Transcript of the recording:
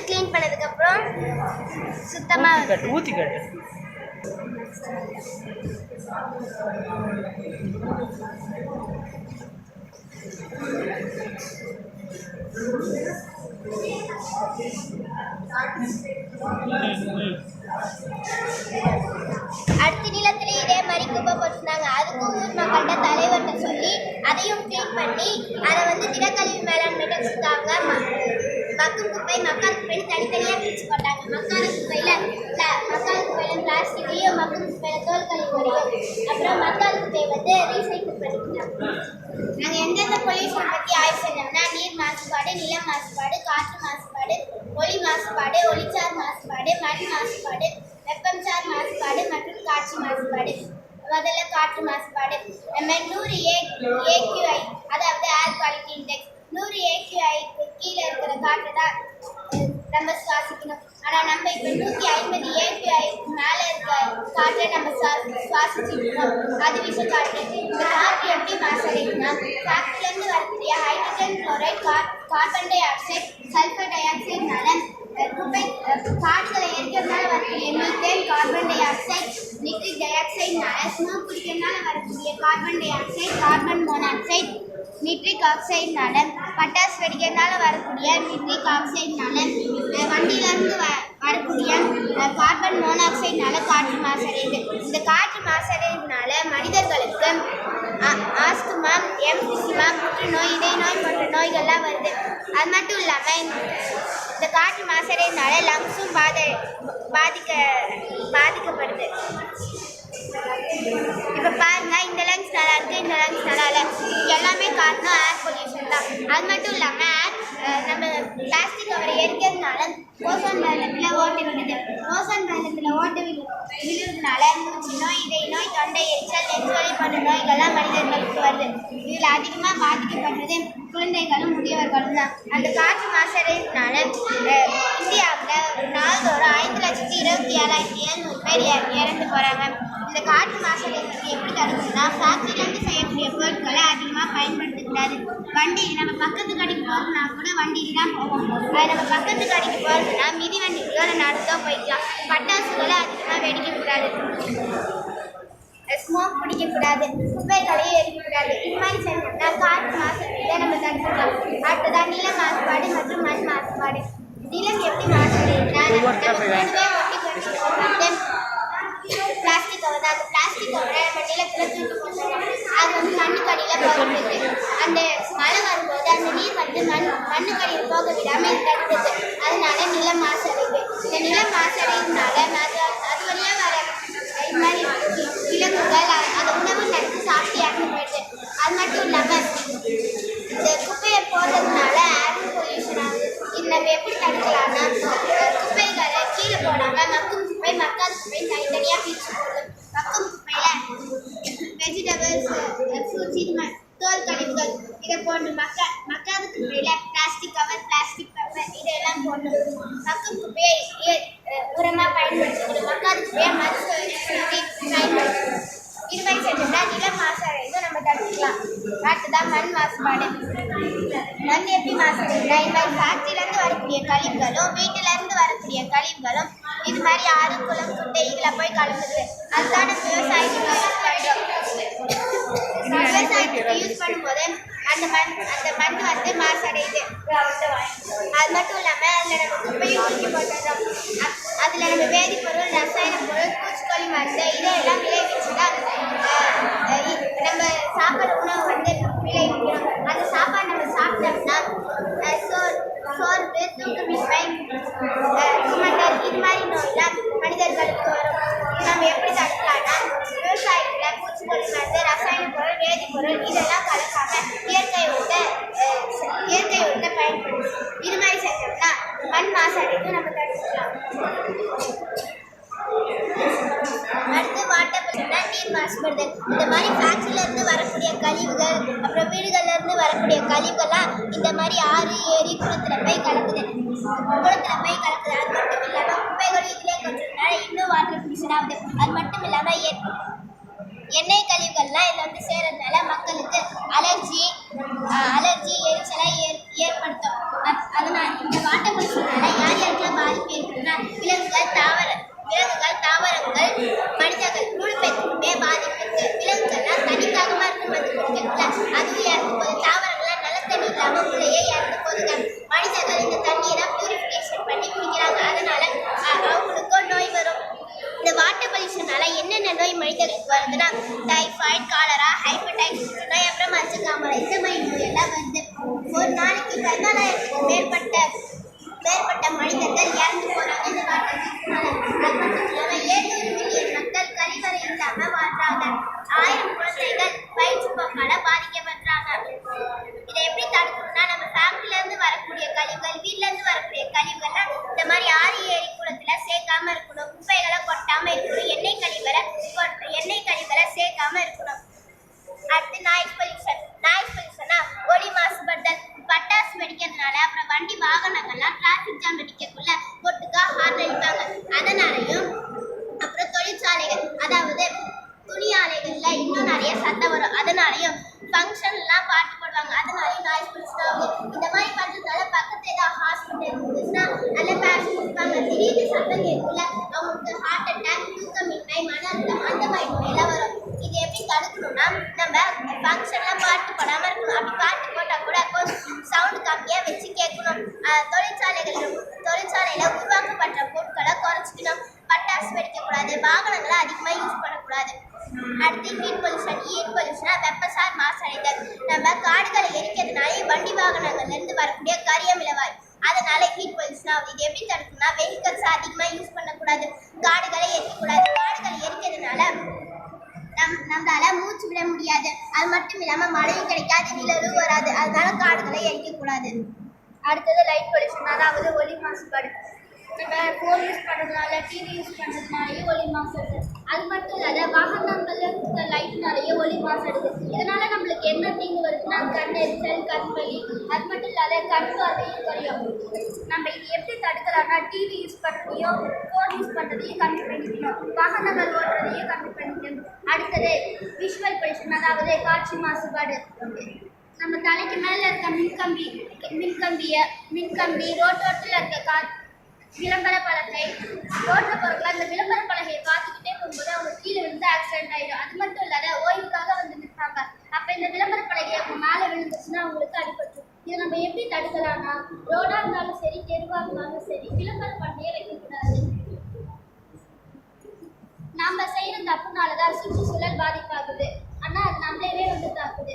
வந்து க்ளீன் பண்ணதுக்கப்புறம் சுத்தமாக ஊற்றி கட்டு அடுத்த நிலத்துல இதே மாதிரி குப்பை போட்டிருந்தாங்க. அதுக்கும் ஊர் மக்கள்கிட்ட தலைவர்கிட்ட சொல்லி அதையும் க்ளீன் பண்ணி அதை வந்து திடக்கழிவு மேலாண்மையிட்ட கொடுத்தாங்க மக்கும் குப்பை மக்கள் குப்பைன்னு தனித்தனியாக பிரித்து போட்டாங்க. மக்காத குப்பையில் மக்காத குப்பையில் பிளாஸ்டிக்கையும் மக்கும் குப்பையில் தோல் கழிவுகளையும் அப்புறம் மக்காத குப்பையை வந்து ரீசைக்கிள் பண்ணிக்கிட்டாங்க நாங்கள் எந்தெந்த பொல்யூஷன் பற்றி ஆய்வு செஞ்சோம்னா நீர் மாசுபாடு நில மாசுபாடு காற்று மாசுபாடு ஒளி மாசுபாடு ஒளிச்சார் மாசுபாடு மண் மாசுபாடு வெப்பம்சார் மாசுபாடு மற்றும் காற்று மாசுபாடு. முதல்ல காற்று மாசுபாடு. நம்ம நூறு ஏ ஏக்யூஐ அதாவது ஏர் குவாலிட்டி இண்டெக்ஸ் நூறு ஏக்யூஐக்கு கீழே இருக்கிற காற்று தான் நம்ம சுவாசிக்கணும். ஆனால் நம்ம இப்போ நூற்றி ஐம்பது ஏக்யூஐக்கு மேலே இருக்கிற காற்றை நம்ம சுவாசி சுவாசிச்சுட்டு அது விஷ காற்று இந்த காற்று எப்படி மாசடைக்குன்னா ஃபேக்ட்ரிலேருந்து வரக்கூடிய hydrogen chloride carbon dioxide sulphur tie ஆக்சைடுனால குப்பை அஹ், எரிக்கிறதுனால வரக்கூடிய methane carbon dioxide nitric டை ஆக்சைடுனால ஸ்மோக் குடிக்கிறதுனால வரக்கூடிய carbon dioxide carbon monoxide nitric ஆக்சைடுனால பட்டாசு வெடிக்கிறதுனால வரக்கூடிய நிட்ரிக் ஆக்சைடுனால வண்டியிலேருந்து வ வரக்கூடிய கார்பன் மோனாக்சைடுனால காற்று மாசடையுது. இந்த காற்று மாசடைறதுனால மனிதர்களுக்கு ஆ- ஆஸ்துமா எம்சிமா புற்றுநோய் இதய நோய் போன்ற நோய்கள்லாம் வருது. அது மட்டும் இல்லாமல் இந்த காற்று மாசடைறதுனால லங்ஸும் பாத பாதிக்க பாதிக்கப்படுது. இப்போ பாருங்க இந்த லங்ஸ் நல்லா இருக்கு இந்த லங்ஸ் நல்லா எல்லாமே காரணம் ஏர் பொல்யூஷன் தான். அது மட்டும் இல்லாமல் நம்ம பிளாஸ்டிக் அவரை எரிக்கிறதுனால ஓசோன் பலத்தில் ஓட்டு விடுது ஓசோன் பலத்தில் ஓட்டு விழு விழுறதுனால நோய் இதை நோய் தொண்டை எரிச்சல் நெஞ்சுவலி போன்ற நோய்கள்லாம் மனிதர்களுக்கு வருது. இதில் அதிகமாக பாதிக்கப்படுறது குழந்தைகளும் முதியவர்களும் தான். அந்த காற்று மாசடைறதுனால இந்தியாவில் நாள்தோறும் ஐந்து லட்சத்தி இருபத்தி ஏழாயிரத்தி எழுநூறு பேர் இற- இறந்து போகிறாங்க இந்த காற்று மாசடைறதுக்கு எப்படி தடுக்கணும்னா ஃபேக்ட்ரிலேருந்து செய்யக்கூடிய பொருட்களை அதிகமாக பயன்படுத்தக்கூடாது வண்டி நம்ம பக்கத்து கடைக்கு போகிறதுனா கூட வண்டியில் தான் போவோம். அது நம்ம பக்கத்து கடைக்கு போகிறதுனா மிதி வண்டிக்கோ இல்லை நடந்தோ போய்க்கலாம் பட்டாசுகளை அதிகமாக வெடிக்கக்கூடாது. ஸ்மோக் பிடிக்கக்கூடாது. குப்பைகளையும் எரிக்கக்கூடாது. இது மாதிரி செஞ்சோம்னா காற்று மாசுபாட்டை நம்ம தடுக்கலாம் அடுத்ததான் நில மாசுபாடு மற்றும் மண் மாசுபாடு. நிலம் எப்படி மாசுபடுதுன்னா நம்ம கூடவே ஒட்டி கொண்டு பிளாஸ்டிக் கவர் தான் அந்த பிளாஸ்டிக் கவரை நம்ம நிலத்துல தூக்கி போட்டுறோம் அது வந்து மண்ணுக்கடியில் போகிறது அந்த மழை வரும்போது அந்த நீர் வந்து மண் மண்ணுக்கடியில் போக விடாமல் இது தடுக்குது அதனால நிலம் மாசடையுது இந்த நிலம் மாசடைறதுனால அது அது வழியாக வர இது மாதிரி விலங்குகள் அ- அந்த உணவு நடந்து சாப்பிட்டு இறந்து போயிடுது அது மட்டும் இல்லாமல் இந்த குப்பையை போடுறதுனால ஏர் பொல்யூஷன் ஆகுது இது நம்ம எப்படி தடுக்கலாம்னா அஹ், குப்பைகளை கீழே போடாம மக்கும் குப்பை மக்காத குப்பை தனித்தனியாக பிரித்து போடணும் மக்கும் குப்பையில் வெஜிடபிள்ஸ் ஃப்ரூட்ஸ் இது மாதிரி தோல் கழிவுகள் இதை போடணும் மக்க மக்காத குப்பையில் பிளாஸ்டிக் கவர் பிளாஸ்டிக் கவர் இதெல்லாம் போடணும் மக்கும் குப்பையை ஏ- அஹ், உரமா பயன்படுத்திக்கணும் மக்காத குப்பையை மறுசு பயன்படுத்தணும் இது மாதிரி செஞ்சோம்னா நில மாசடைந்து நம்ம தடுக்கலாம் அடுத்ததான் மண் மாசுபாடு மண் எப்படி மாசுபடுதுன்னா இது மாதிரி வரக்கூடிய கழிவுகளும் வீட்டிலேருந்து வரக்கூடிய கழிவுகளும் இது மாதிரி ஆறு குளம் குட்டை இதில் போய் கலந்துது அதுதான் நம்ம விவசாயத்துக்கு யூஸ் பண்ணுறோம் விவசாயத்துக்கு யூஸ் பண்ணும்போது அந்த மண் அந்த மண் வந்து மாசடையுது. அது மட்டும் இல்லாமல் அதில் நம்ம குப்பையும் தூக்கி போட்டுறோம் அதில் நம்ம வேதிப்பொருள் ரசாயன பொருள் பூச்சிக்கொல்லி மருந்து கழிவுகள் அப்புறம் வீடுகள்ல இருந்து வரக்கூடிய கழிவுகள்லாம் இந்த மாதிரி ஆறு ஏரி குளத்துல போய் கலக்குது. குளத்துல போய் கலக்குது. அது மட்டும் இல்லாம குப்பைகளும் இதுலயே கொட்டுறதுனால இன்னும் வாட்டர் பொல்யூஷன் ஆகுது அது மட்டும் இல்லாம எண்ணெய் கழிவுகள்லாம் இதில் வந்து சேர்றதுனால மக்களுக்கு அலை நல்ல இறந்து போகுதுங்க மனிதர்கள் இந்த தண்ணீரை பியூரிஃபிகேஷன் பண்ணி குடிக்கிறாங்க அதனால அ- அவங்களுக்கும் நோய் வரும் இந்த வாட்டர் பொல்யூஷனால என்னென்ன நோய் மனிதர்களுக்கு வருதுன்னா டைஃபாய்டு காலரா ஹைப்படைட்டிஸ் நோய் அப்புறம் மஞ்சக்காமலை இந்த மாதிரி நோய் எல்லாம் வருது ஒரு நாளைக்கு பதினாலாயிரத்துக்கு மேற்பட்ட மேற்பட்ட மனிதர்கள் இறந்து போறாங்க இந்த வாட்டர் பொல்யூஷனால அது மட்டும் இல்லாம ஏழு மில்லியன் மக்கள் கழிவறை இல்லாம வாழ்றாங்க ஆயிரம் குழந்தைகள் வயிற்றுப்போக்கால பாதிக்கப்படுறாங்க இதை எப்படி தடுக்கணும்னா நம்ம ஃபேமிலில இருந்து வரக்கூடிய கழிவுகள் வீட்ல இருந்து வரக்கூடிய கழிவுகள்லாம் இந்த மாதிரி ஆறு ஏரி குளத்துல சேர்க்காம இருக்கணும் குப்பைகளை கொட்டாம இருக்கணும் எண்ணெய் கழிவுகளை கொட்- எண்ணெய் கழிவுகளை சேர்க்காம இருக்கணும் அடுத்து நாய்ஸ் பொல்யூஷன் நாய்ஸ் பொல்யூஷனா ஒலி மாசுபடுதல் பட்டாசு வெடிக்கிறதுனால அப்புறம் வண்டி வாகனங்கள்லாம் டிராஃபிக் ஜாம் வெடிக்கக்குள்ள ஒட்டுக்கா ஹார்ன் அடிப்பாங்க அதனாலையும் அப்புறம் தொழிற்சாலைகள் அதாவது துணி ஆலைகள்ல இன்னும் நிறைய சத்தம் வரும் அதனாலையும் ஃபங்க்ஷன்லாம் பாட்டு போடுவாங்க அதனாலையும் நாய்ஸ் பொல்யூஷன் ஆகுது இந்த மாதிரி பண்றதுனால பக்கத்து ஏதாவது ஹாஸ்பிட்டல் இருந்துச்சுன்னா நல்ல பேஷன் இருப்பாங்க திடீர்னு சத்தம் அவங்களுக்கு ஹார்ட் அட்டாக் தூக்கமின்மை மன அழுத்தம் அந்த மாதிரி நோயெல்லாம் வரும். இது எப்படி தடுக்கணும்னா நம்ம ஃபங்க்ஷன்லாம் பாட்டு போடாமல் இருக்கணும். அப்படி பாட்டு போட்டால் கூட கொஞ்சம் சவுண்டு கம்மியாக வச்சு கேட்கணும். தொழிற்சாலைகள் தொழிற்சாலையில் உருவாக்கப்படுற பொருட்களை குறைச்சிக்கணும். பட்டாசு வெடிக்கக்கூடாது வாகனங்களை அதிகமாக யூஸ் பண்ணக்கூடாது. அடுத்து ஹீட் பொல்யூஷன் ஹீட் பொல்யூஷனா வெப்பசார் மாசடைதல். நம்ம காடுகளை எரிக்கிறதுனாலே வண்டி வாகனங்கள்லேருந்து வரக்கூடிய வரக்கூடிய கரியமிளவாய் அதனால ஹீட் பொல்யூஷன் ஆகுது இது எப்படி தடுக்கணும்னா வெஹிக்கல்ஸ் அதிகமாக யூஸ் பண்ணக்கூடாது. காடுகளை எரிக்கக்கூடாது காடுகளை எரிக்கிறதுனால நம் நம்மளால மூச்சு விட முடியாது. அது மட்டும் இல்லாம மழையும் கிடைக்காது நிழலும் வராது. அதனால காடுகளை எரிக்கக்கூடாது. அடுத்தது லைட் பொல்யூஷன் அதாவது ஒலி மாசுபாடு. நம்ம ஃபோன் யூஸ் பண்ணுறதுனால டிவி யூஸ் பண்ணுறதுனாலயும் ஒலி மாசுடுது அது மட்டும் இல்லாத வாகனங்கள்ல இருக்க லைட்னாலேயே ஒலி மாசு என்ன தீங்கு வருதுன்னா கண் எரிச்சல் கண் வலி அது மட்டும் இல்லாத கண் பார்வையும் குறையும். நம்ம இது எப்படி தடுக்கலாம்னா டிவி யூஸ் பண்ணுறதையும் ஃபோன் யூஸ் பண்ணுறதையும் கம்மி பண்ணிக்கணும் வாகனங்கள் ஓட்டுறதையும் கம்மி பண்ணிக்கணும் அடுத்தது விஷுவல் பொல்யூஷன் அதாவது காட்சி மாசுபாடு. நம்ம தலைக்கு மேலே இருக்க மின்கம்பி மின்கம்பியை மின்கம்பி ரோட்டோட்டில் இருக்க காற்று விளம்பர பலகை ரோட்ல போறவங்க அந்த விளம்பர பலகையை பார்த்துக்கிட்டே போகும்போது அவங்க கீழே விழுந்து ஆக்சிடென்ட் ஆயிடும். அது மட்டும் இல்லாத ஓய்வுக்காக வந்து நிற்பாங்க. அப்ப இந்த விளம்பர பலகை அவங்க மேலே விழுந்துச்சுன்னா அவங்களுக்கு அடிபட்டுரும். இதை நம்ம எப்படி தடுக்கலாம்னா ரோடா இருந்தாலும் சரி தெருவா இருந்தாலும் சரி விளம்பர பலகையை வைக்கக்கூடாது. நாம செய்யற தப்புனாலதான் சுற்றுச்சூழல் பாதிப்பாகுது. ஆனா அது நம்மளவே வந்து தாக்குது.